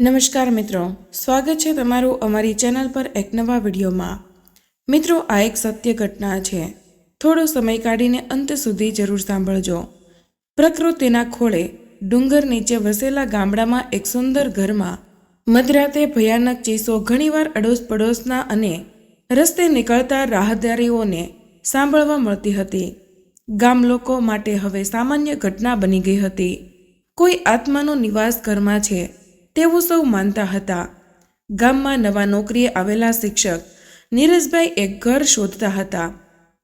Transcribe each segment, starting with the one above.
નમસ્કાર મિત્રો, સ્વાગત છે તમારું અમારી ચેનલ પર એક નવા વિડીયોમાં. મિત્રો, આ એક સત્ય ઘટના છે. થોડો સમય કાઢીને અંત સુધી જરૂર સાંભળજો. પ્રકૃતિના ખોળે ડુંગર નીચે વસેલા ગામડામાં એક સુંદર ઘરમાં મધરાતે ભયાનક ચીસો ઘણીવાર અડોશ પડોશના અને રસ્તે નીકળતા રાહદારીઓને સાંભળવા મળતી હતી. ગામ લોકો માટે હવે સામાન્ય ઘટના બની ગઈ હતી. કોઈ આત્માનો નિવાસ ઘરમાં છે. તેવું સૌ માનતા હતા. ગામમાં નવા નોકરીએ આવેલા શિક્ષક નીરજભાઈ એક ઘર શોધતા હતા.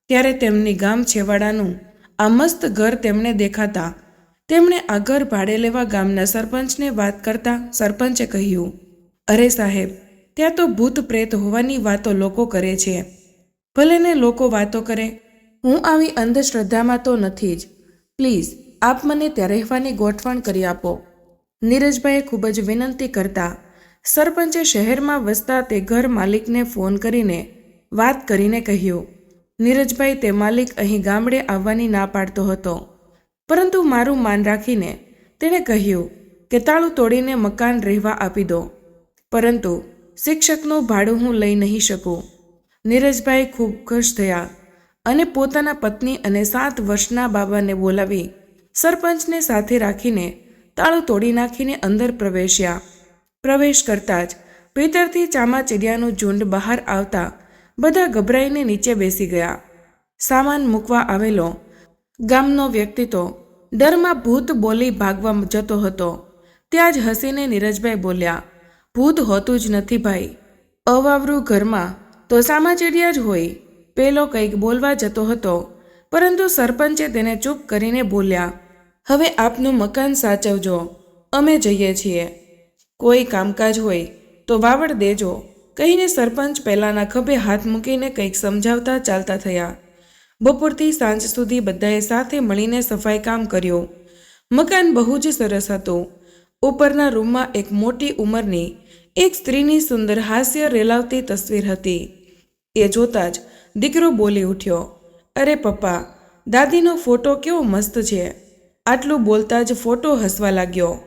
ત્યારે તેમની ગામ છેવાડાનું આ મસ્ત ઘર તેમને દેખાતા. તેમણે આ ઘર ભાડે લેવા ગામના સરપંચને વાત કરતા સરપંચે કહ્યું, અરે સાહેબ, ત્યાં તો ભૂત પ્રેત હોવાની વાતો લોકો કરે છે. ભલે ને લોકો વાતો કરે, હું આવી અંધશ્રદ્ધામાં તો નથી જ. પ્લીઝ, આપ મને ત્યાં રહેવાની ગોઠવણ કરી આપો. નીરજભાઈએ ખૂબ જ વિનંતી કરતા સરપંચે શહેરમાં વસતા તે ઘર માલિકને ફોન કરીને વાત કરીને કહ્યું, નીરજભાઈ, તે માલિક અહીં ગામડે આવવાની ના પાડતો હતો. પરંતુ મારું માન રાખીને તેણે કહ્યું કે તાળું તોડીને મકાન રહેવા આપી દો. પરંતુ શિક્ષકનું ભાડું હું લઈ નહીં શકું. નીરજભાઈ ખૂબ ખુશ થયા અને પોતાના પત્ની અને સાત વર્ષના બાબાને બોલાવી સરપંચને સાથે રાખીને તાળું તોડી નાખીને અંદર પ્રવેશ્યા. પ્રવેશ કરતાં જ ભીતરથી ચામાચીડિયાનું ઝુંડ બહાર આવતા બધા ગભરાઈને નીચે બેસી ગયા. સામાન મૂકવા આવેલો. ગામનો વ્યક્તિ તો ડરમાં ભૂત બોલી ભાગવા જતો હતો. ત્યાં જ હસીને નીરજભાઈ બોલ્યા, ભૂત હોતું જ નથી ભાઈ. અવાવરું ઘરમાં તો સામાચીડિયા જ હોય. પેલો કંઈક બોલવા જતો હતો, પરંતુ સરપંચે તેને ચૂપ કરીને બોલ્યા હવે આપનું મકાન સાચવજો. અમે જઈએ છીએ. કોઈ કામકાજ હોય તો વાવડ દેજો. કહીને સરપંચ પહેલાંના ખભે હાથ મૂકીને કંઈક સમજાવતા ચાલતા થયા. બપોરથી સાંજ સુધી બધાએ સાથે મળીને સફાઈ કામ કર્યું. મકાન બહુ જ સરસ હતું. ઉપરના રૂમમાં એક મોટી ઉંમરની, એક સ્ત્રીની સુંદર હાસ્ય રેલાવતી તસવીર હતી. એ જોતાં જ દીકરો બોલી ઉઠ્યો, અરે પપ્પા, દાદીનો ફોટો કેવો મસ્ત છે. આટલું બોલતા જ ફોટો હસવા લાગ્યો.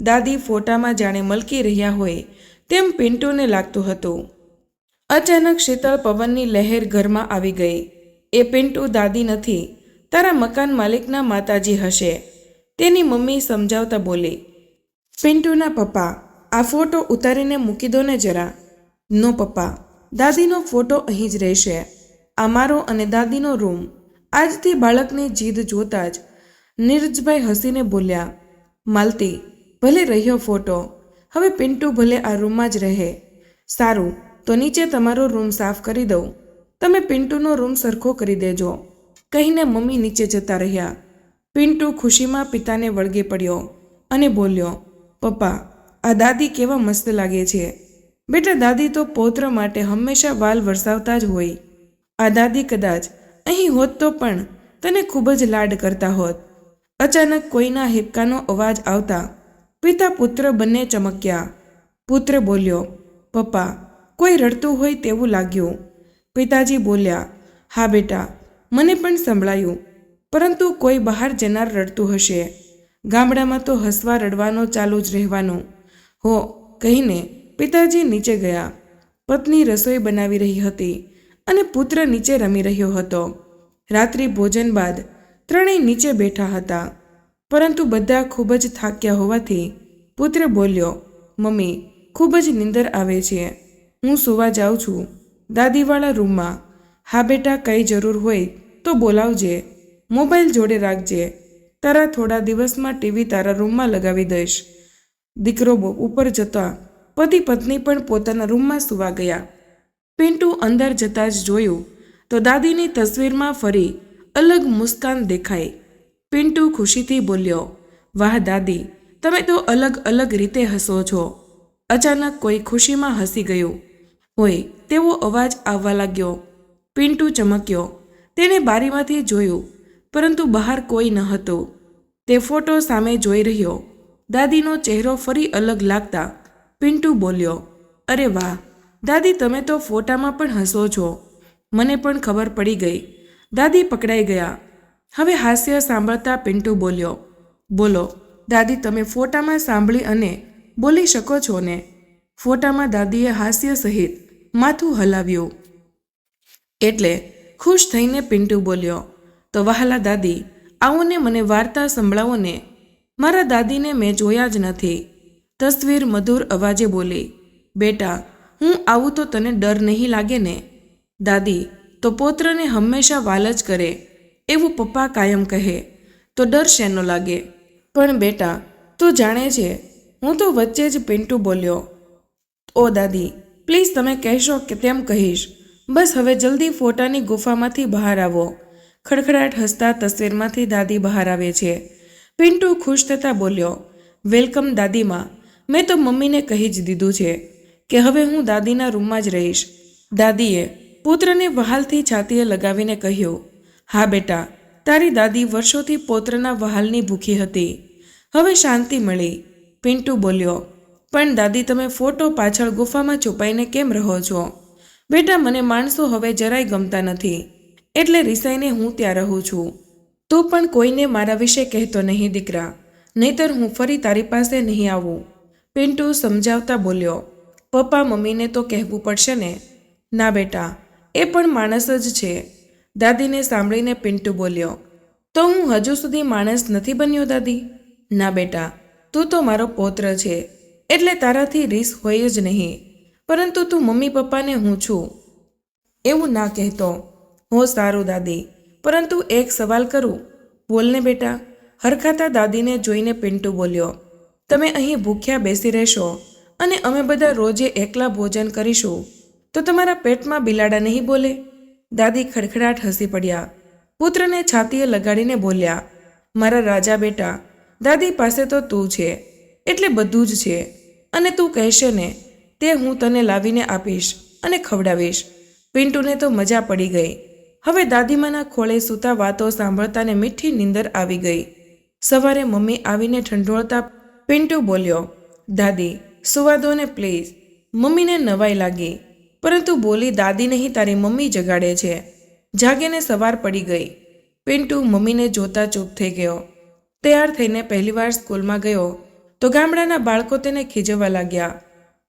દાદી ફોટામાં જાણે મલકી રહ્યા હોય તેમ પિન્ટુને લાગતું હતું. અચાનક શીતળ પવનની લહેર ઘરમાં આવી ગઈ. એ પિન્ટુ દાદી નથી, તારા મકાન માલિકના માતાજી હશે. તેની મમ્મી સમજાવતા બોલી, પિન્ટુના પપ્પા, આ ફોટો ઉતારીને મૂકી દો ને જરા. નો પપ્પા, દાદીનો ફોટો અહીં જ રહેશે. આ મારો અને દાદીનો રૂમ. આજથી બાળકની જીદ જોતા જ નીરજભાઈ હસીને બોલ્યા, માલતી, ભલે રહ્યો ફોટો, હવે પિન્ટુ ભલે આ રૂમમાં જ રહે. સારું, તો નીચે તમારો રૂમ સાફ કરી દઉં. તમે પિન્ટુનો રૂમ સરખો કરી દેજો. કહીને મમ્મી નીચે જતા રહ્યા. પિન્ટુ ખુશીમાં પિતાને વળગે પડ્યો અને બોલ્યો, પપ્પા, આ દાદી કેવા મસ્ત લાગે છે. બેટા, દાદી તો પૌત્ર માટે હંમેશા વાલ વરસાવતા જ હોય. આ દાદી કદાચ અહીં હોત તો પણ તને ખૂબ જ લાડ કરતા હોત. અચાનક કોઈના હિપકાનો અવાજ આવતા પિતા પુત્ર બંને ચમક્યા. પુત્ર બોલ્યો, પપ્પા, કોઈ રડતું હોય તેવું લાગ્યું. પિતાજી બોલ્યા, હા બેટા, મને પણ સંભળાયું, પરંતુ કોઈ બહાર જનાર રડતું હશે. ગામડામાં તો હસવા રડવાનો ચાલુ જ રહેવાનું. હો, કહીને પિતાજી નીચે ગયા. પત્ની રસોઈ બનાવી રહી હતી અને પુત્ર નીચે રમી રહ્યો હતો. રાત્રિ ભોજન બાદ ત્રણેય નીચે બેઠા હતા. પરંતુ બધા ખૂબ જ થાક્યા હોવાથી પુત્ર બોલ્યો, મમ્મી, ખૂબ જ નીંદર આવે છે. હું સુવા જાઉં છું. દાદીવાળા રૂમમાં. હા બેટા, કંઈ જરૂર હોય તો બોલાવજે. મોબાઈલ જોડે રાખજે. તારા થોડા દિવસમાં ટીવી તારા રૂમમાં લગાવી દઈશ. દીકરો ઉપર જતા પતિ પત્ની પણ પોતાના રૂમમાં સુવા ગયા. પિન્ટુ અંદર જતાં જ જોયું તો દાદીની તસવીરમાં ફરી અલગ મુસ્કાન દેખાઈ. પિન્ટુ ખુશીથી બોલ્યો, વાહ દાદી, તમે તો અલગ અલગ રીતે હસો છો. અચાનક કોઈ ખુશીમાં હસી ગયું. હોય તેવો અવાજ આવવા લાગ્યો. પિન્ટુ ચમક્યો તેણે બારીમાંથી જોયું, પરંતુ બહાર કોઈ ન હતું. તે ફોટો સામે જોઈ રહ્યો. દાદીનો ચહેરો ફરી અલગ લાગતા પિન્ટુ બોલ્યો, અરે વાહ, દાદી, તમે તો ફોટામાં પણ હસો છો. મને પણ ખબર પડી ગઈ. દાદી પકડાઈ ગયા. હવે હાસ્ય સાંભળતા પિન્ટુ બોલ્યો, બોલો, દાદી તમે ફોટામાં સાંભળી અને બોલી શકો છો ને? ફોટામાં દાદીએ હાસ્ય સહિત માથું હલાવ્યું. એટલે ખુશ થઈને પિન્ટુ બોલ્યો, તો વહાલા દાદી આવો ને મને વાર્તા સંભળાવો ને મારા દાદીને મેં જોયા જ નથી. તસવીર મધુર અવાજે બોલી, બેટા, હું આવું તો તને ડર નહીં લાગે ને? દાદી તો પૌત્રને હંમેશા વાલ જ કરે, એવું પપ્પા કાયમ કહે. તો ડર શેનો લાગે? પણ બેટા, તું જાણે છે, હું તો વચ્ચે જ પિન્ટુ બોલ્યો, ઓ દાદી, પ્લીઝ તમે કહેશો કે તેમ કહીશ. બસ હવે જલ્દી ફોટાની ગુફામાંથી બહાર આવો. ખડખડાટ હસતા તસવીરમાંથી દાદી બહાર આવે છે. પિન્ટુ ખુશ થતાં બોલ્યો, વેલકમ દાદીમાં. મેં તો મમ્મીને કહી જ દીધું છે કે હવે હું દાદીના રૂમમાં જ રહીશ. દાદીએ પુત્રને વહાલથી છાતીએ લગાવીને કહ્યું, હા બેટા, તારી દાદી વર્ષોથી પોત્રના વહાલની ભૂખી હતી. હવે શાંતિ મળી. પિન્ટુ બોલ્યો, પણ દાદી, તમે ફોટો પાછળ ગુફામાં છુપાઈને કેમ રહો છો? બેટા, મને માણસો હવે જરાય ગમતા નથી. એટલે રિસાઈને હું ત્યાં રહું છું. તું પણ કોઈને મારા વિશે કહેતો નહીં, દીકરા. નહીતર હું ફરી તારી પાસે નહીં આવું. પિન્ટુ સમજાવતા બોલ્યો, પપ્પા, મમ્મીને તો કહેવું પડશે ને. ના બેટા એ પણ માણસ જ છે. દાદીને સાંભળીને પિન્ટુ બોલ્યો, તો હું હજુ સુધી માણસ નથી બન્યો, દાદી? ના, બેટા, તું તો મારો પૌત્ર છે, એટલે તારાથી રીસ હોય જ નહીં. પરંતુ તું મમ્મી પપ્પાને હું છું. એવું ના કહેતો. હો, સારું, દાદી, પરંતુ એક સવાલ કરું. બોલને બેટા. હરખાતા દાદીને જોઈને પિન્ટુ બોલ્યો, તમે અહીં ભૂખ્યા બેસી રહેશો અને અમે બધા રોજે એકલા ભોજન કરીશું. તો તમારા પેટમાં બિલાડા નહીં બોલે? દાદી ખડખડાટ હસી પડ્યા. પુત્રને છાતીએ લગાડીને બોલ્યા, મારા રાજા બેટા, દાદી પાસે તો તું છે, એટલે બધું જ છે. અને તું કહેશે ને, તે હું તને લાવીને આપીશ અને ખવડાવીશ. પિન્ટુને તો મજા પડી ગઈ. હવે દાદીમાના ખોળે સૂતા વાતો સાંભળતાને મીઠી નીંદર આવી ગઈ. સવારે મમ્મી આવીને ઠંડોળતા પિન્ટુ બોલ્યો, દાદી સુવા દો ને પ્લીઝ મમ્મીને નવાઈ લાગી. પરંતુ બોલી, દાદી નહીં, તારી મમ્મી જગાડે છે. જાગીને સવાર પડી ગઈ. પિન્ટુ મમ્મીને જોતા ચૂપ થઈ ગયો. તૈયાર થઈને પહેલીવાર સ્કૂલમાં ગયો, તો ગામડાના બાળકો તેને ખીજવવા લાગ્યા.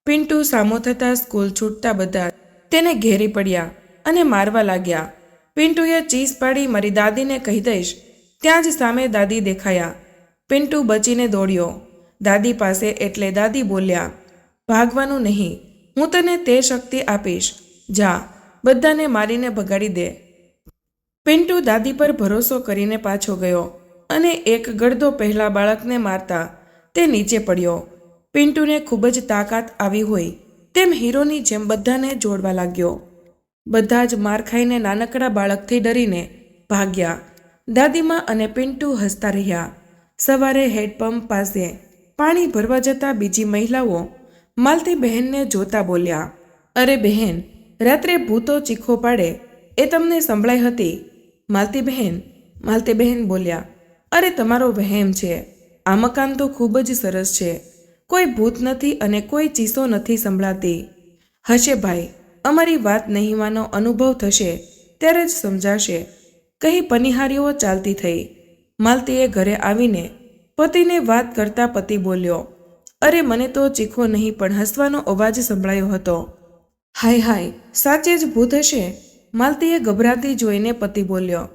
પિન્ટુ સામો થતાં સ્કૂલ છૂટતા બધા તેને ઘેરી પડ્યા અને મારવા લાગ્યા. પિન્ટુએ ચીસ પાડી, મારી દાદીને કહી દઈશ. ત્યાં જ સામે દાદી દેખાયા. પિન્ટુ બચીને દોડ્યો. દાદી પાસે એટલે દાદી બોલ્યા, ભાગવાનું નહીં. હું તને તે શક્તિ આપીશ. જા, બધાને મારીને ભગાડી દે. પિન્ટુ દાદી પર ભરોસો કરીને પાછો ગયો અને એક ગળદો પહેલા બાળકને મારતા તે નીચે પડ્યો. પિન્ટુને ખૂબ જ તાકાત આવી હોય તેમ હીરોની જેમ બધાને જોડવા લાગ્યો. બધા જ માર ખાઈને નાનકડા બાળકથી ડરીને ભાગ્યા. દાદીમા અને પિન્ટુ હસતા રહ્યા. સવારે હેડપંપ પાસે પાણી ભરવા જતા બીજી મહિલાઓ માલતી બહેનને જોતા બોલ્યા, અરે બહેન, રાત્રે ભૂતો ચીખો પાડે, એ તમને સંભળાઈ હતી? માલતી બહેન માલતી બહેન બોલ્યા, અરે તમારો વહેમ છે. આ મકાન તો ખૂબ જ સરસ છે. કોઈ ભૂત નથી અને કોઈ ચીસો નથી સંભળાતી. હશે ભાઈ, અમારી વાત નહીં માનો અનુભવ થશે, ત્યારે જ સમજાશે. કહી પનિહારીઓ ચાલતી થઈ. માલતીએ ઘરે આવીને પતિને વાત કરતા પતિ બોલ્યો અરે, મને તો ચીખો નહીં, પણ હસવાનો અવાજ સંભળાયો હતો. હાય હાય, સાચે જ ભૂત હશે? માલતીએ ગભરાતી જોઈને પતિ બોલ્યો.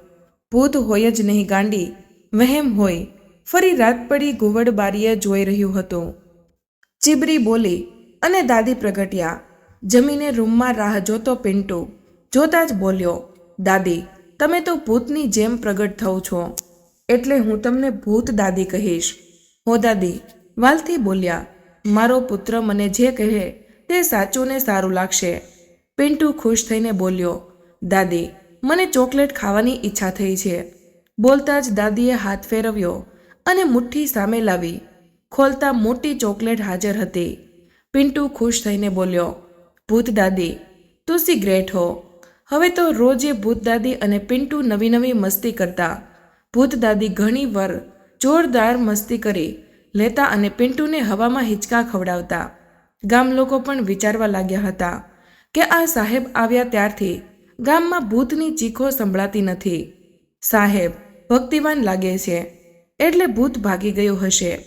ભૂત હોય જ નહીં, ગાંડી. વહેમ હોય. ફરી રાત પડી ઘુવડ બારીએ જોઈ રહ્યું હતું. ચીબરી બોલી, અને દાદી પ્રગટ્યા. જમીને રૂમમાં રાહ જોતો પિન્ટુ. જોતા જ બોલ્યો, દાદી, તમે તો ભૂતની જેમ પ્રગટ થવ છો. એટલે હું તમને ભૂત દાદી કહીશ. હો, દાદી વાલથી બોલ્યા, મારો પુત્ર મને જે કહે તે સાચું ને સારું લાગશે. પિન્ટુ ખુશ થઈને બોલ્યો, દાદી, મને ચોકલેટ ખાવાની ઈચ્છા થઈ છે. બોલતા જ દાદીએ હાથ ફેરવ્યો અને મુઠ્ઠી સામે લાવી, ખોલતા મોટી ચોકલેટ હાજર હતી. પિન્ટુ ખુશ થઈને બોલ્યો, ભૂત દાદી તું સી ગ્રેટ હો. હવે તો રોજે ભૂત દાદી અને પિન્ટુ નવી નવી મસ્તી કરતા. ભૂત દાદી ઘણી વાર જોરદાર મસ્તી કરી લેતા અને પિન્ટુને હવામાં હિંચકા ખવડાવતા. ગામ લોકો પણ વિચારવા લાગ્યા હતા કે આ સાહેબ આવ્યા ત્યારથી ગામમાં ભૂતની ચીખો સંભળાતી નથી. સાહેબ, ભક્તિવાન લાગે છે. એટલે ભૂત ભાગી ગયું હશે.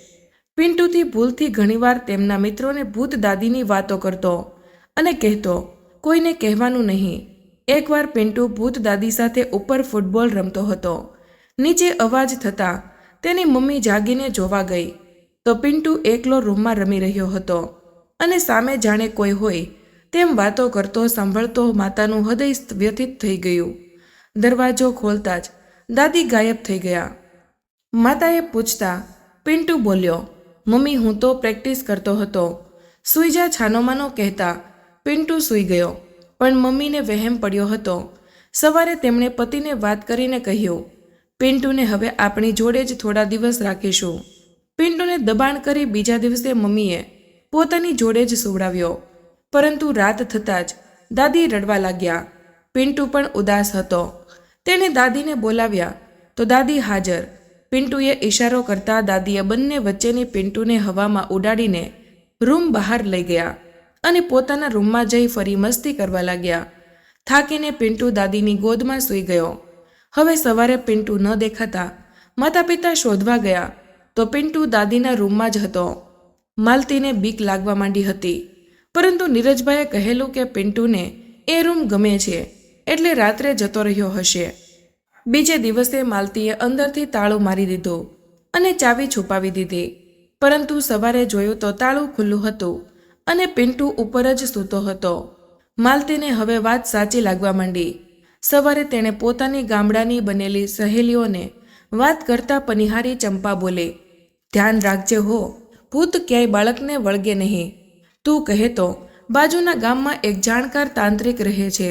પિન્ટુથી ભૂલથી ઘણીવાર તેમના મિત્રોને ભૂત દાદીની વાતો કરતો અને કહેતો, કોઈને કહેવાનું નહીં. એકવાર પિન્ટુ ભૂત દાદી સાથે ઉપર ફૂટબોલ રમતો હતો. નીચે અવાજ થતાં તેની મમ્મી જાગીને જોવા ગઈ. તો પિન્ટુ એકલો રૂમમાં રમી રહ્યો હતો અને સામે જાણે કોઈ હોય તેમ વાતો કરતો સાંભળતો માતાનું હૃદય વ્યથિત થઈ ગયું. દરવાજો ખોલતા જ દાદી ગાયબ થઈ ગયા. માતાએ પૂછતા, પિન્ટુ બોલ્યો, મમ્મી, હું તો પ્રેક્ટિસ કરતો હતો સુઈજા છાનોમાનો કહેતા, પિન્ટુ સૂઈ ગયો, પણ મમ્મીને વહેમ પડ્યો હતો. સવારે તેમણે પતિને વાત કરીને કહ્યું, પિન્ટુને હવે આપણી જોડે જ થોડા દિવસ રાખીશું પિન્ટુને દબાણ કરી બીજા દિવસે મમ્મીએ પોતાની જોડે જ સુવડાવ્યો. પરંતુ રાત થતાં જ દાદી રડવા લાગ્યા. પિન્ટુ પણ ઉદાસ હતો. તેણે દાદીને બોલાવ્યા તો દાદી હાજર. પિન્ટુએ ઈશારો કરતા દાદીએ બંને વચ્ચેની પિન્ટુને હવામાં ઉડાડીને રૂમ બહાર લઈ ગયા અને પોતાના રૂમમાં જઈ ફરી મસ્તી કરવા લાગ્યા. થાકીને પિન્ટુ દાદીની ગોદમાં સૂઈ ગયો. હવે સવારે પિન્ટુ ન દેખાતા માતા પિતા શોધવા ગયા તો પિન્ટુ દાદીના રૂમમાં જ હતો. માલતીને બીક લાગવા માંડી હતી. પરંતુ નીરજભાઈએ કહેલું કે પિન્ટુને એ રૂમ ગમે છે, એટલે રાત્રે જતો રહ્યો હશે. બીજે દિવસે માલતીએ અંદરથી તાળું મારી દીધું અને ચાવી છુપાવી દીધી. પરંતુ સવારે જોયું તો તાળું ખુલ્લું હતું અને પિન્ટુ ઉપર જ સૂતો હતો. માલતીને હવે વાત સાચી લાગવા માંડી. સવારે તેણે પોતાની ગામડાની બનેલી સહેલીઓને વાત કરતા પનિહારી ચંપા બોલે ધ્યાન રાખજે હો. ભૂત ક્યાંય બાળકને વળગે નહીં. તું કહે તો, બાજુના ગામમાં એક જાણકાર તાંત્રિક રહે છે.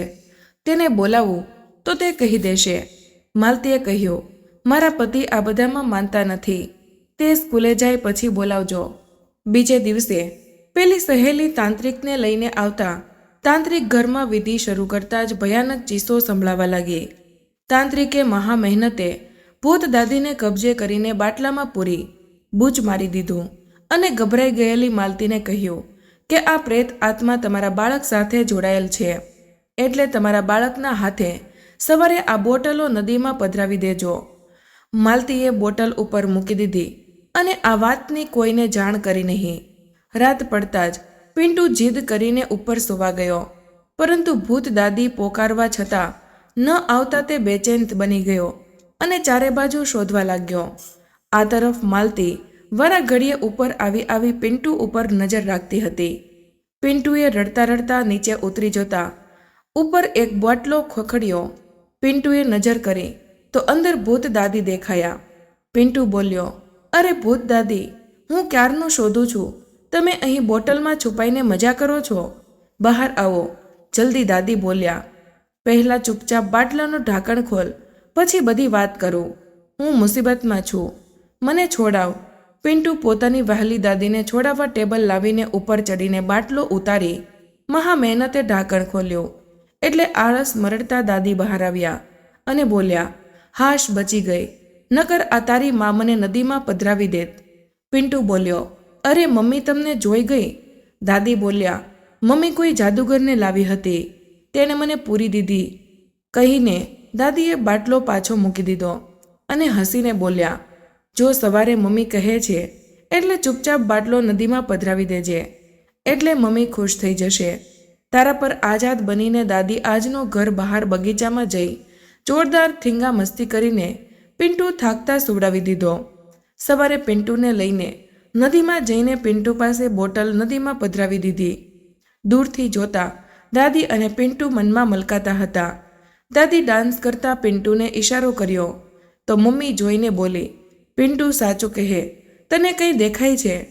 તેને બોલાવું, તો તે કહી દેશે. માલતીએ કહ્યું, મારા પતિ આ બધામાં માનતા નથી. તે સ્કૂલે જાય પછી બોલાવજો. બીજે દિવસે, પેલી સહેલી તાંત્રિકને લઈને આવતા, તાંત્રિક ઘરમાં વિધિ શરૂ કરતા જ ભયાનક ચીસો સંભળાવા લાગી. તાંત્રિકે મહા મહેનતે ભૂત દાદીને કબજે કરીને બાટલામાં પૂરી બૂચ મારી દીધું અને ગભરાઈ ગયેલી માલતીને કહ્યું કે આ પ્રેત આત્મા તમારા બાળક સાથે જોડાયેલ છે. એટલે તમારા બાળકના હાથે સવારે આ બોટલો નદીમાં પધરાવી દેજો. માલતીએ બોટલ ઉપર મૂકી દીધી અને આ વાતની કોઈને જાણ કરી નહીં. રાત પડતા જ પિન્ટુ જીદ કરીને ઉપર સુવા ગયો. પરંતુ ભૂત દાદી પોકારવા છતાં ન આવતા તે બેચેન બની ગયો અને ચારે બાજુ શોધવા લાગ્યો. આ તરફ માલતી વરા ઘડીએ ઉપર આવી આવી પિન્ટુ ઉપર નજર રાખતી હતી. પિન્ટુએ રડતા રડતા નીચે ઉતરી જતા ઉપર એક બોટલો ખોખડ્યો. પિન્ટુએ નજર કરી તો અંદર ભૂત દાદી દેખાયા. પિન્ટુ બોલ્યો, અરે ભૂત દાદી, હું ક્યારનું શોધું છું? તમે અહીં બોટલમાં છુપાઈને મજા કરો છો? બહાર આવો. જલ્દી દાદી બોલ્યા, પહેલાં ચૂપચાપ બાટલાનું ઢાંકણ ખોલ, પછી બધી વાત કરું. હું મુસીબતમાં છું. મને છોડાવ. પિન્ટુ પોતાની વહેલી દાદીને છોડાવવા ટેબલ લાવીને ઉપર ચડીને બાટલો ઉતારી મહા મહેનતે ઢાંકણ ખોલ્યું. એટલે આળસ મરડતા દાદી બહાર આવ્યા અને બોલ્યા, હાશ બચી ગઈ. નકર આ તારી મા મને નદીમાં પધરાવી દેત. પિન્ટુ બોલ્યો, અરે મમ્મી તમને જોઈ ગઈ? દાદી બોલ્યા, મમ્મી કોઈ જાદુગરને લાવી હતી. તેણે મને પૂરી દીધી. કહીને દાદીએ બાટલો પાછો મૂકી દીધો અને હસીને બોલ્યા જો સવારે મમ્મી કહે છે, એટલે ચૂપચાપ બાટલો નદીમાં પધરાવી દેજે. એટલે મમ્મી ખુશ થઈ જશે. તારા પર આઝાદ બનીને દાદી આજનો ઘર બહાર બગીચામાં જઈ જોરદાર થીંગા મસ્તી કરીને પિન્ટુ થાકતા સુવડાવી દીધો. સવારે પિન્ટુને લઈને નદીમાં જઈને પિન્ટુ પાસે બોટલ નદીમાં પધરાવી દીધી. દૂરથી જોતા દાદી અને પિન્ટુ મનમાં મલકાતા હતા. દાદી ડાન્સ કરતા પિન્ટુને ઈશારો કર્યો. તો મમ્મી જોઈને બોલી પિન્ટુ સાચું કહે, તને કંઈ દેખાય છે?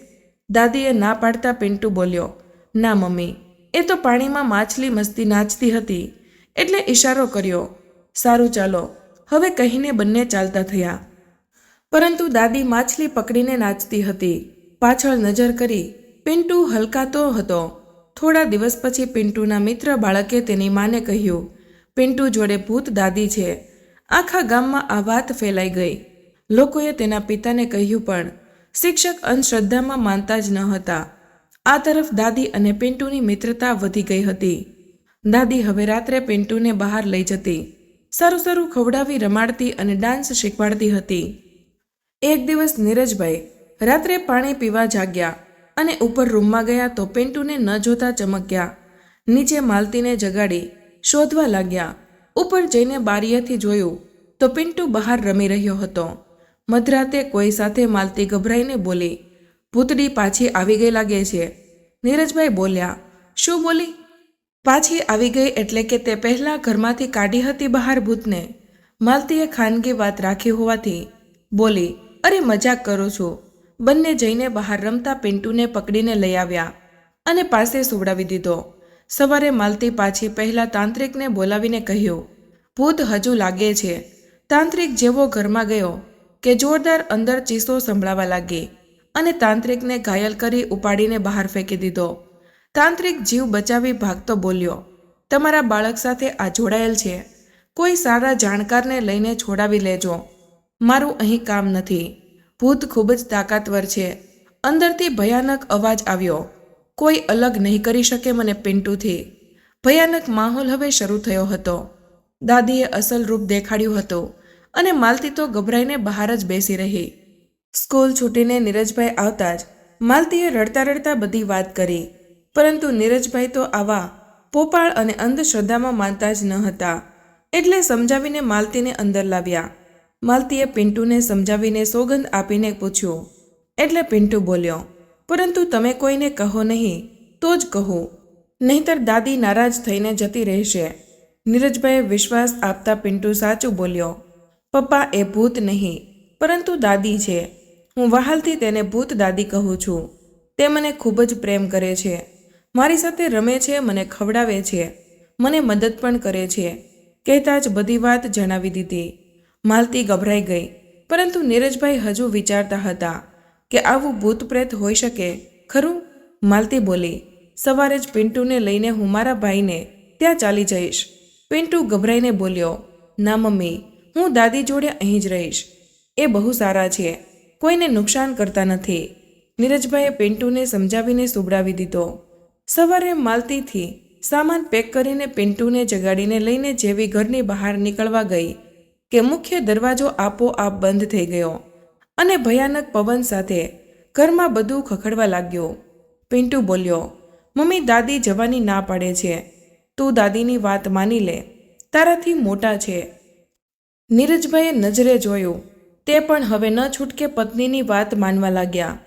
દાદીએ ના પાડતા પિન્ટુ બોલ્યો, ના, મમ્મી, એ તો પાણીમાં માછલી મસ્તી નાચતી હતી. એટલે ઈશારો કર્યો, સારું ચાલો, હવે કહીને બંને ચાલતા થયા. પરંતુ દાદી માછલી પકડીને નાચતી હતી. પાછળ નજર કરી પિન્ટુ હલકાતો હતો. થોડા દિવસ પછી પિન્ટુના મિત્ર બાળકે તેની માને કહ્યું, પિન્ટુ જોડે ભૂત દાદી છે. આખા ગામમાં આ વાત ફેલાઈ ગઈ. લોકોએ તેના પિતાને કહ્યું પણ, શિક્ષક અંધશ્રદ્ધામાં માનતા જ ન હતા. આ તરફ દાદી અને પિન્ટુની મિત્રતા વધી ગઈ હતી. દાદી હવે રાત્રે પિન્ટુને બહાર લઈ જતી. સારું સારું ખવડાવી રમાડતી અને ડાન્સ શીખવાડતી હતી. એક દિવસ નીરજભાઈ રાત્રે પાણી પીવા જાગ્યા અને ઉપર રૂમમાં ગયા તો પિન્ટુને ન જોતા ચમક્યા. નીચે માલતીને જગાડી શોધવા લાગ્યા. ઉપર જઈને બારીએથી જોયું તો પિન્ટુ બહાર રમી રહ્યો હતો. મધરાતે કોઈ સાથે માલતી ગભરાઈને બોલી ભૂતડી પાછી આવી ગઈ લાગે છે. નીરજભાઈ બોલ્યા, શું બોલી? પાછી આવી ગઈ એટલે કે તે પહેલાં ઘરમાંથી કાઢી હતી બહાર ભૂતને. માલતીએ ખાનગી વાત રાખી હોવાથી બોલી, અરે મજાક કરું છું. બંને જઈને બહાર રમતા પિન્ટુને પકડીને લઈ આવ્યા અને પાસે સુવડાવી દીધો. સવારે માલતી પાછી પહેલાં તાંત્રિકને બોલાવીને કહ્યું, ભૂત હજુ લાગે છે. તાંત્રિક જેવો ઘરમાં ગયો. કે જોરદાર અંદર ચીસો સંભળાવા લાગી અને તાંત્રિકને ઘાયલ કરી ઉપાડીને બહાર ફેંકી દીધો. તાંત્રિક જીવ બચાવી ભાગતો બોલ્યો, તમારા બાળક સાથે આ જોડાયેલ છે. કોઈ સારા જાણકારને લઈને છોડાવી લેજો. મારું અહીં કામ નથી. ભૂત ખૂબ જ તાકાતવર છે. અંદરથી ભયાનક અવાજ આવ્યો. કોઈ અલગ નહીં કરી શકે મને પિન્ટુથી. ભયાનક માહોલ હવે શરૂ થયો હતો. દાદીએ અસલ રૂપ દેખાડ્યું હતું. અને માલતી તો ગભરાઈને બહાર જ બેસી રહી. સ્કૂલ છૂટીને નીરજભાઈ આવતા જ માલતીએ રડતા રડતા બધી વાત કરી. પરંતુ નીરજભાઈ તો આવા પોપાળ અને અંધશ્રદ્ધામાં માનતા જ ન હતા. એટલે સમજાવીને માલતીને અંદર લાવ્યા. માલતીએ પિન્ટુને સમજાવીને સોગંદ આપીને પૂછ્યું. એટલે પિન્ટુ બોલ્યો, પરંતુ તમે કોઈને કહો નહીં, તો જ કહું. નહીંતર દાદી નારાજ થઈને જતી રહેશે. નીરજભાઈએ વિશ્વાસ આપતા પિન્ટુ સાચું બોલ્યો પપ્પા એ ભૂત નહીં, પરંતુ દાદી છે. હું વહાલથી તેને ભૂત દાદી કહું છું. તે મને ખૂબ જ પ્રેમ કરે છે. મારી સાથે રમે છે, મને ખવડાવે છે, મને મદદ પણ કરે છે. કહેતા જ બધી વાત જણાવી દીધી. માલતી ગભરાઈ ગઈ, પરંતુ નીરજભાઈ હજુ વિચારતા હતા કે આવું ભૂત પ્રેત હોઈ શકે, ખરું? માલતી બોલી, સવારે જ પિન્ટુને લઈને હું મારા ભાઈને ત્યાં ચાલી જઈશ. પિન્ટુ ગભરાઈને બોલ્યો, ના મમ્મી હું દાદી જોડે અહીં જ રહીશ. એ બહુ સારા છે. કોઈને નુકસાન કરતા નથી. નીરજભાઈએ પિન્ટુને સમજાવીને સુબડાવી દીધો. સવારે માલતીથી સામાન પેક કરીને પિન્ટુને જગાડીને લઈને જેવી ઘરની બહાર નીકળવા ગઈ કે મુખ્ય દરવાજો આપોઆપ બંધ થઈ ગયો અને ભયાનક પવન સાથે ઘરમાં બધું ખખડવા લાગ્યું. પિન્ટુ બોલ્યો, મમ્મી, દાદી જવાની ના પાડે છે. તું દાદીની વાત માની લે. તારાથી મોટા છે. નીરજભાઈએ નજરે જોયું. તે પણ હવે ન છૂટકે પત્નીની વાત માનવા લાગ્યા.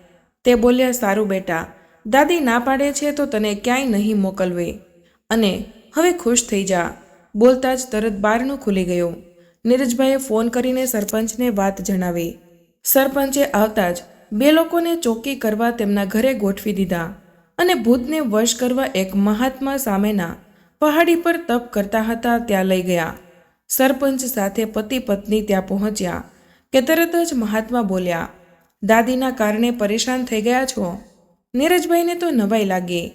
તે બોલ્યા, સારું બેટા, દાદી ના પાડે છે તો તને ક્યાંય નહીં મોકલવે. અને હવે ખુશ થઈ જા. બોલતા જ તરત બારણું ખુલી ગયું. નીરજભાઈએ ફોન કરીને સરપંચને વાત જણાવી. સરપંચે આવતા જ બે લોકોને ચોકી કરવા તેમના ઘરે ગોઠવી દીધા અને ભૂતને વશ કરવા એક મહાત્મા સામેના પહાડી પર તપ કરતા હતા ત્યાં લઈ ગયા. સરપંચ સાથે પતિ પત્ની ત્યાં પહોંચ્યા કે તરત જ મહાત્મા બોલ્યા, દાદીના કારણે પરેશાન થઈ ગયા છો? નીરજભાઈને તો નવાઈ લાગી.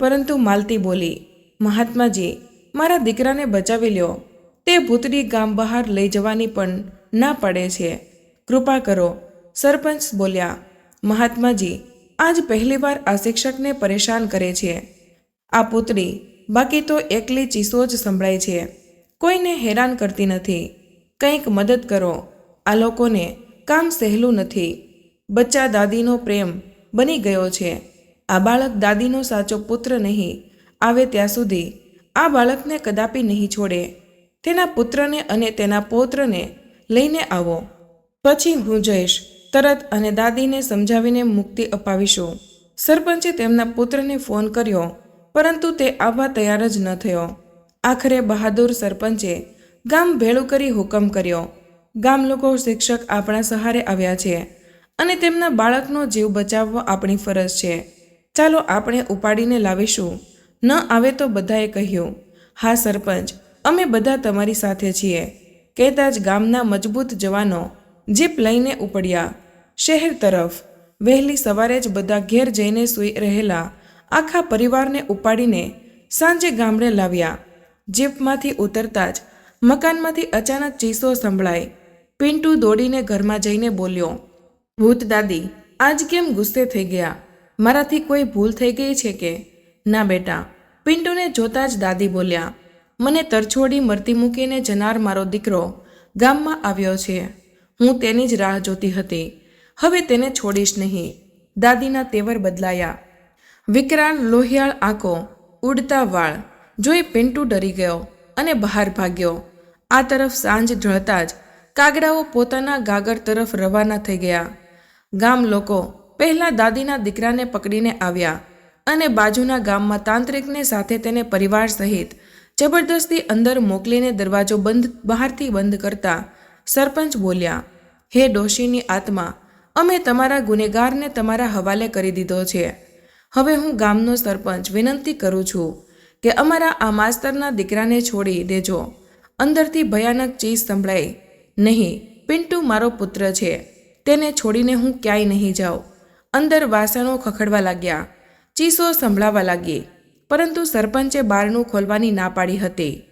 પરંતુ માલતી બોલી, મહાત્માજી, મારા દીકરાને બચાવી લ્યો. તે ભૂતડી ગામ બહાર લઈ જવાની પણ ના પડે છે. કૃપા કરો. સરપંચ બોલ્યા, મહાત્માજી, આજ પહેલીવાર આ શિક્ષકને પરેશાન કરે છે. આ પુતળી બાકી તો એકલી ચીસો જ સંભળાય છે. કોઈને હેરાન કરતી નથી. કંઈક મદદ કરો. આ લોકોને કામ સહેલું નથી. બચ્ચા દાદીનો પ્રેમ બની ગયો છે. આ બાળક દાદીનો સાચો પુત્ર નહીં. આવે ત્યાં સુધી આ બાળકને કદાપી નહીં છોડે. તેના પુત્રને અને તેના પૌત્રને લઈને આવો. પછી હું જઈશ તરત અને દાદીને સમજાવીને મુક્તિ અપાવીશું. સરપંચે તેમના પુત્રને ફોન કર્યો, પરંતુ તે આવવા તૈયાર જ ન થયો. આખરે બહાદુર સરપંચે ગામ ભેળું કરી હુકમ કર્યો. ગામ લોકો શિક્ષક આપણા સહારે આવ્યા છે અને તેમના બાળકનો જીવ બચાવવો આપણી ફરજ છે. ચાલો આપણે ઉપાડીને લાવીશું. ન આવે તો બધાએ કહ્યું, હા સરપંચ, અમે બધા તમારી સાથે છીએ કહેતા જ ગામના મજબૂત જવાનો જીપ લઈને ઉપડ્યા. શહેર તરફ વહેલી સવારે જ બધા ઘેર જઈને સૂઈ રહેલા આખા પરિવારને ઉપાડીને સાંજે ગામડે લાવ્યા. જીપમાંથી ઉતરતા જ મકાનમાંથી અચાનક ચીસો સંભળાય પિન્ટુ દોડીને ઘરમાં જઈને બોલ્યો, ભૂત દાદી, આજ કેમ ગુસ્સે થઈ ગયા? મારાથી કોઈ ભૂલ થઈ ગઈ છે કે? ના બેટા. પિન્ટુને જોતા જ દાદી બોલ્યા, મને તરછોડી મરતી મૂકીને જનાર મારો દીકરો ગામમાં આવ્યો છે. હું તેની જ રાહ જોતી હતી. હવે તેને છોડીશ નહીં. દાદીના તેવર બદલાયા. વિકરાળ લોહિયાળ આંખો ઉડતા વાળ જોઈ પિન્ટુ ડરી ગયો અને બહાર ભાગ્યો. આ તરફ સાંજ ઢળતા જ કાગડાઓ પોતાના ગાગર તરફ રવાના થઈ ગયા. ગામ લોકો પહેલાં દાદીના દીકરાને પકડીને આવ્યા અને બાજુના ગામમાં તાંત્રિકને સાથે તેને પરિવાર સહિત જબરદસ્તી અંદર મોકલીને દરવાજો બંધ, બહારથી બંધ કરતા સરપંચ બોલ્યા, હે ડોશીની આત્મા, અમે તમારા ગુનેગારને તમારા હવાલે કરી દીધો છે. હવે હું ગામનો સરપંચ વિનંતી કરું છું કે અમારા આ માસ્તરના દીકરાને છોડી દેજો. અંદરથી ભયાનક ચીજ સંભળાઈ નહીં, પિન્ટુ મારો પુત્ર છે. તેને છોડીને હું ક્યાંય નહીં જાઉં. અંદર વાસણો ખખડવા લાગ્યા. ચીસો સંભળાવા લાગી. પરંતુ સરપંચે બારણું ખોલવાની ના પાડી હતી.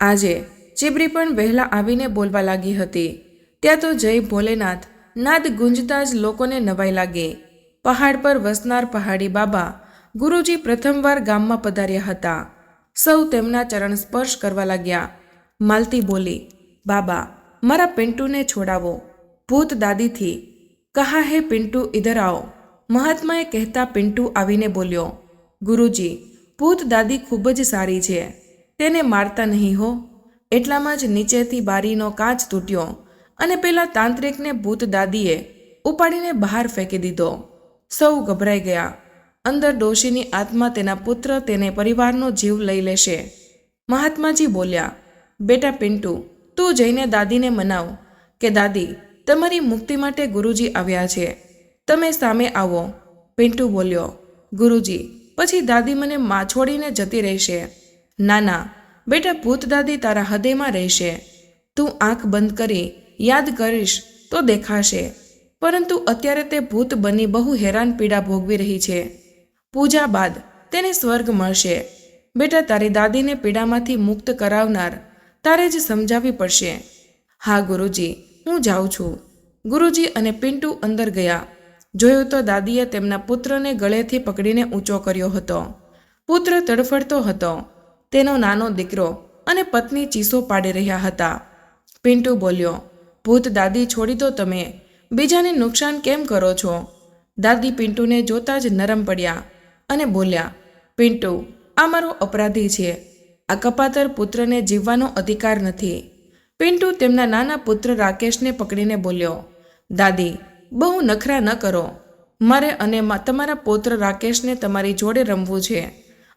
આજે ચીબરી પણ વહેલા આવીને બોલવા લાગી હતી. ત્યાં તો જય ભોલેનાથ, નાદ ગુંજતા જ લોકોને નવાઈ લાગે. પહાડ પર વસનાર પહાડી બાબા ગુરુજી પ્રથમવાર ગામમાં પધાર્યા હતા. સૌ તેમના ચરણ સ્પર્શ કરવા લાગ્યા. માલતી બોલી, બાબા, મારા પિન્ટુને છોડાવો. ભૂત દાદીથી. કહા હે પિન્ટુ ઇધર આવો. મહાત્માએ કહેતા પિન્ટુ આવીને બોલ્યો, ગુરુજી, ભૂત દાદી ખૂબ જ સારી છે. તેને મારતા નહીં હો. એટલામાં જ નીચેથી બારીનો કાચ તૂટ્યો અને પેલા તાંત્રિકને ભૂત દાદીએ ઉપાડીને બહાર ફેંકી દીધો. સૌ ગભરાઈ ગયા. અંદર ડોશીની આત્મા તેના પુત્ર, તેને પરિવારનો જીવ લઈ લેશે. મહાત્માજી બોલ્યા, બેટા પિન્ટુ, તું જઈને દાદીને મનાવ કે, દાદી, તમારી મુક્તિ માટે ગુરુજી આવ્યા છે. તમે સામે આવો. પિન્ટુ બોલ્યો, ગુરુજી, પછી દાદી મને મા છોડીને જતી રહેશે. ના ના બેટા ભૂત દાદી તારા હૃદયમાં રહેશે. તું આંખ બંધ કરી, યાદ કરીશ તો દેખાશે. પરંતુ અત્યારે તે ભૂત બની બહુ હેરાન પીડા ભોગવી રહી છે. પૂજા બાદ તેને સ્વર્ગ મળશે. બેટા, તારી દાદીને પીડામાંથી મુક્ત કરાવનાર તારે જ સમજાવવી પડશે. હા, ગુરુજી, હું જાઉં છું. ગુરુજી અને પિન્ટુ અંદર ગયા. જોયું તો દાદીએ તેમના પુત્રને ગળેથી પકડીને ઊંચો કર્યો હતો. પુત્ર તડફડતો હતો. તેનો નાનો દીકરો અને પત્ની ચીસો પાડી રહ્યા હતા. પિન્ટુ બોલ્યો, ભૂત દાદી છોડી દો તમે. બીજાને નુકસાન કેમ કરો છો? દાદી પિન્ટુને જોતા જ નરમ પડ્યા. અને બોલ્યા, પિન્ટુ, આ મારો અપરાધી છે. આ કપાતર પુત્રને જીવવાનો અધિકાર નથી. પિન્ટુ તેમના નાના પુત્ર રાકેશને પકડીને બોલ્યો, દાદી, બહુ નખરા ન કરો. મારે અને તમારા પુત્ર રાકેશને તમારી જોડે રમવું છે.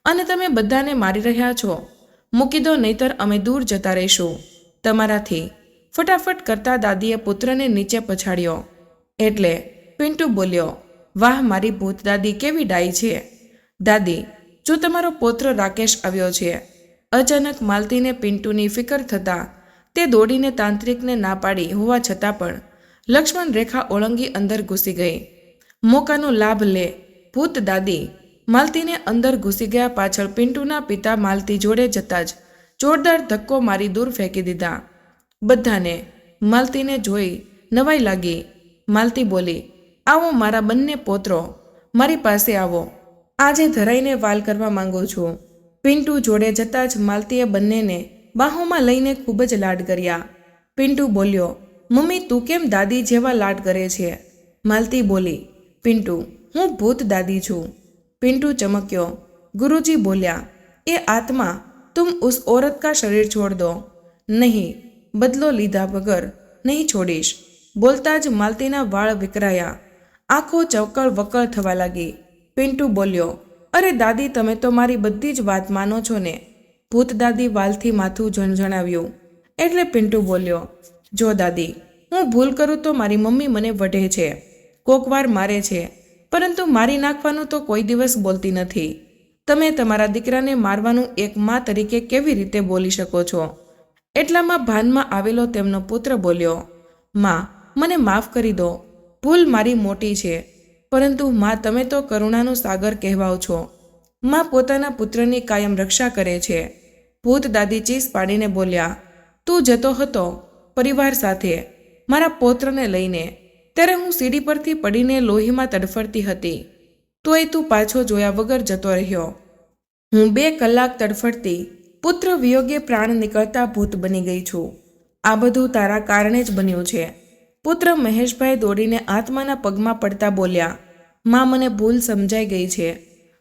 અને તમે બધાને મારી રહ્યા છો. મૂકી દો નહીતર અમે દૂર જતા રહીશું. તમારાથી ફટાફટ કરતા દાદીએ પુત્રને નીચે પછાડ્યો. એટલે પિન્ટુ બોલ્યો, વાહ, મારી ભૂત દાદી કેવી ડાઈ છે. દાદી, જો તમારો પૌત્ર રાકેશ આવ્યો છે, અચાનક માલતીને પિન્ટુની ફિકર થતાં તે દોડીને તાંત્રિકને ના પાડી હોવા છતાં પણ લક્ષ્મણ રેખા ઓળંગી અંદર ઘૂસી ગઈ. મોકાનો લાભ લે, ભૂત દાદી, માલતીને અંદર ઘૂસી ગયા પાછળ પિન્ટુના પિતા માલતી જોડે જતા જ જોરદાર ધક્કો મારી દૂર ફેંકી દીધા. બધાને માલતીને જોઈ નવાઈ લાગી. માલતી બોલી, આવો મારા બંને પોત્રો, મારી પાસે આવો. આજે ધરાઈને વાલ કરવા માંગો છો. પિન્ટુ જોડે જતાં જ માલતીએ બંનેને બાહોમાં લઈને ખૂબ જ લાડ કર્યા. પિન્ટુ બોલ્યો, મમ્મી, તું કેમ દાદી જેવા લાડ કરે છે? માલતી બોલી, પિન્ટુ, હું ભૂત દાદી છું. પિન્ટુ ચમક્યો. ગુરુજી બોલ્યા, એ આત્મા તુમ ઉસ ઓરત કા શરીર છોડ દો. નહીં, બદલો લીધા વગર નહીં છોડીશ. બોલતા જ માલતીના વાળ વિકરાયા આંખો ચવકળ વકળ થવા લાગી. પિન્ટુ બોલ્યો, અરે દાદી, તમે તો મારી બધી જ વાત માનો છો ને. ભૂત દાદી વાલથી માથું ઝણઝણાવ્યું. એટલે પિન્ટુ બોલ્યો, જો દાદી, હું ભૂલ કરું તો મારી મમ્મી મને વઢે છે, કોકવાર મારે છે, પરંતુ મારી નાખવાનું તો કોઈ દિવસ બોલતી નથી. તમે તમારા દીકરાને મારવાનું એક મા તરીકે કેવી રીતે બોલી શકો છો? એટલામાં ભાનમાં આવેલો તેમનો પુત્ર બોલ્યો, માં, મને માફ કરી દો. ભૂલ મારી મોટી છે. પરંતુ માં, તમે તો કરુણાનો સાગર કહેવાઓ છો. માં પોતાના પુત્રની કાયમ રક્ષા કરે છે. ભૂત દાદી ચીસ પાડીને બોલ્યા, તું જતો હતો પરિવાર સાથે, મારા પૌત્રને લઈને. ત્યારે હું સીડી પરથી પડીને લોહીમાં તડફડતી હતી. તોય તું પાછો જોયા વગર જતો રહ્યો. હું બે કલાક તડફડતી, પુત્ર વિયોગે પ્રાણ નીકળતા ભૂત બની ગઈ છું. આ બધું તારા કારણે જ બન્યું છે. પુત્ર મહેશભાઈ દોડીને આત્માના પગમાં પડતા બોલ્યા, માં, મને ભૂલ સમજાઈ ગઈ છે.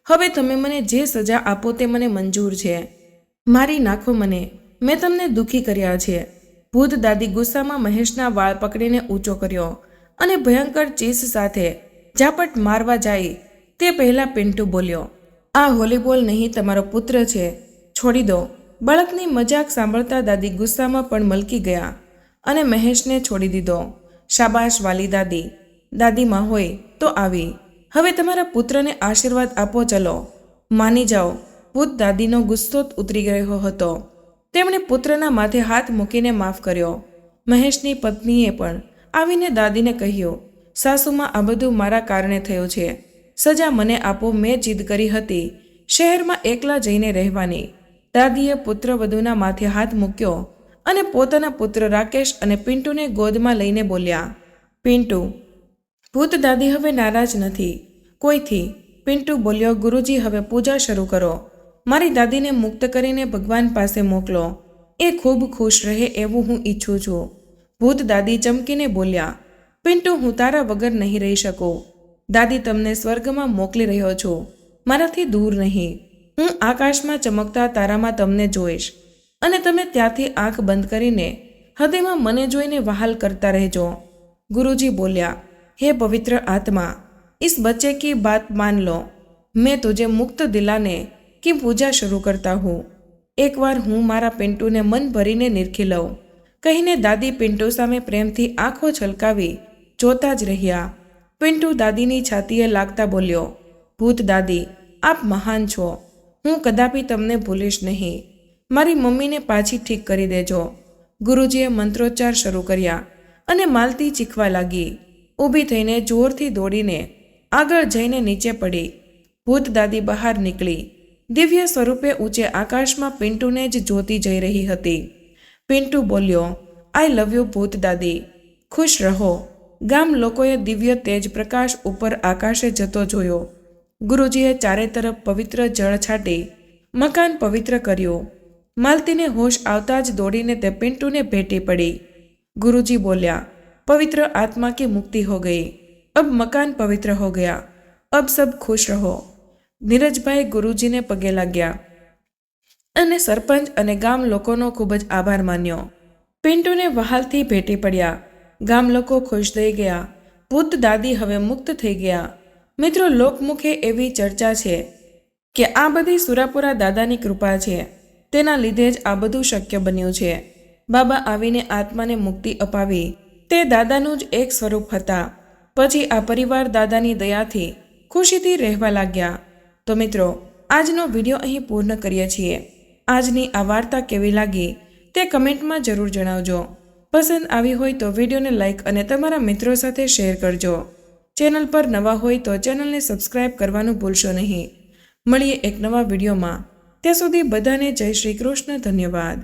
હવે તમે મને જે સજા આપો તે મને મંજૂર છે. મારી નાખો મને. મેં તમને દુઃખી કર્યા છે. ભૂત દાદી ગુસ્સામાં મહેશના વાળ પકડીને ઊંચો કર્યો અને ભયંકર ચીસ સાથે ઝાપટ મારવા જાય તે પહેલા પિન્ટુ બોલ્યો, આ વોલીબોલ નહીં, તમારો પુત્ર છે. છોડી દો. બાળકની મજાક સાંભળતા દાદી ગુસ્સામાં પણ મલકી ગયા અને મહેશને છોડી દીધો. શાબાશ વાલી દાદી. દાદીમાં હોય તો આવી. હવે તમારા પુત્રને આશીર્વાદ આપો, ચલો. માની જાઓ, ભૂત દાદીનો ગુસ્સો ઉતરી ગયો હતો. તેમણે પુત્રના માથે હાથ મૂકીને માફ કર્યો. મહેશની પત્નીએ પણ આવીને દાદીને કહ્યું, સાસુમાં આ બધું મારા કારણે થયું છે. સજા મને આપો, મેં જીદ કરી હતી. શહેરમાં એકલા જઈને રહેવાની. દાદીએ પુત્ર વધુના માથે હાથ મૂક્યો અને પોતાના પુત્ર રાકેશ અને પિન્ટુને ગોદમાં લઈને બોલ્યા, પિન્ટુ, ભૂત દાદી હવે નારાજ નથી. કોઈથી? પિન્ટુ બોલ્યો, ગુરુજી, હવે પૂજા શરૂ કરો. મારી દાદીને મુક્ત કરીને ભગવાન પાસે મોકલો. એ ખૂબ ખુશ રહે એવું હું ઈચ્છું છું. ભૂત દાદી ચમકીને બોલ્યા, પિન્ટુ, હું તારા વગર નહીં રહી શકું. દાદી તમને સ્વર્ગમાં મોકલી રહ્યો છું. મારાથી દૂર નહીં. હું આકાશમાં ચમકતા તારામાં તમને જોઈશ. અને તમે ત્યાંથી આંખ બંધ કરીને હૃદયમાં મને જોઈને વહાલ કરતા રહેજો ગુરુજી બોલ્યા હે પવિત્ર આત્મા इस बच्चे की बात मान लो मैं तुझे मुक्त दिलाने की पूजा शुरू करता हूँ એકવાર હું મારા પિન્ટુને મન ભરીને નિરખી લઉં કહીને દાદી પિન્ટુ સામે પ્રેમથી આંખો છલકાવી જોતા જ રહ્યા પિન્ટુ દાદીની છાતીએ લાગતા બોલ્યો ભૂત દાદી આપ મહાન છો હું કદાપી તમને ભૂલીશ નહીં મારી મમ્મીને પાછી ઠીક કરી દેજો. ગુરુજીએ મંત્રોચ્ચાર શરૂ કર્યા અને માલતી ચીખવા લાગી. ઊભી થઈને જોરથી દોડીને આગળ જઈને નીચે પડી. ભૂત દાદી બહાર નીકળી. દિવ્ય સ્વરૂપે ઊંચે આકાશમાં પિન્ટુને જ જોતી જઈ રહી હતી. પિન્ટુ બોલ્યો આઈ લવ યુ ભૂત દાદી. ખુશ રહો. ગામ લોકોએ દિવ્ય તેજ પ્રકાશ ઉપર આકાશે જતો જોયો. ગુરુજીએ ચારે તરફ પવિત્ર જળ છાંટી, મકાન પવિત્ર કર્યું. માલતીને હોશ આવતા જ દોડીને તે પિન્ટુને ભેટી પડી. ગુરુજી બોલ્યા, પવિત્ર આત્મા की મુક્તિ હો ગઈ? અબ મકાન પવિત્ર હો ગયા. અબ સબ ખુશ રહો. નીરજભાઈ ગુરુજીને પગે લાગ્યા. અને સરપંચ અને ગામ લોકોનો ખૂબ જ આભાર માન્યો. પિન્ટુને વહાલથી ભેટી પડ્યા. ગામ લોકો ખુશ થઈ ગયા. ભૂત દાદી હવે મુક્ત થઈ ગયા. મિત્રો, લોકમુખે એવી ચર્ચા છે કે આ બધી સુરાપુરા દાદાની કૃપા છે. તેના લીધે જ આ બધું શક્ય બન્યું છે. બાબા આવીને આત્માને મુક્તિ અપાવી. તે દાદાનું જ એક સ્વરૂપ હતા. પછી આ પરિવાર દાદાની દયાથી ખુશીથી રહેવા લાગ્યા. તો મિત્રો, આજનો વીડિયો અહીં પૂર્ણ કરીએ છીએ. આજની આ વાર્તા કેવી લાગી તે કમેન્ટમાં જરૂર જણાવજો. પસંદ આવી હોય તો વિડીયોને લાઇક અને તમારા મિત્રો સાથે શેર કરજો. ચેનલ પર નવા હોય તો ચેનલને સબસ્ક્રાઇબ કરવાનું ભૂલશો નહીં. મળીએ એક નવા વિડીયોમાં. ત્યાં સુધી બધાને જય શ્રી કૃષ્ણ ધન્યવાદ.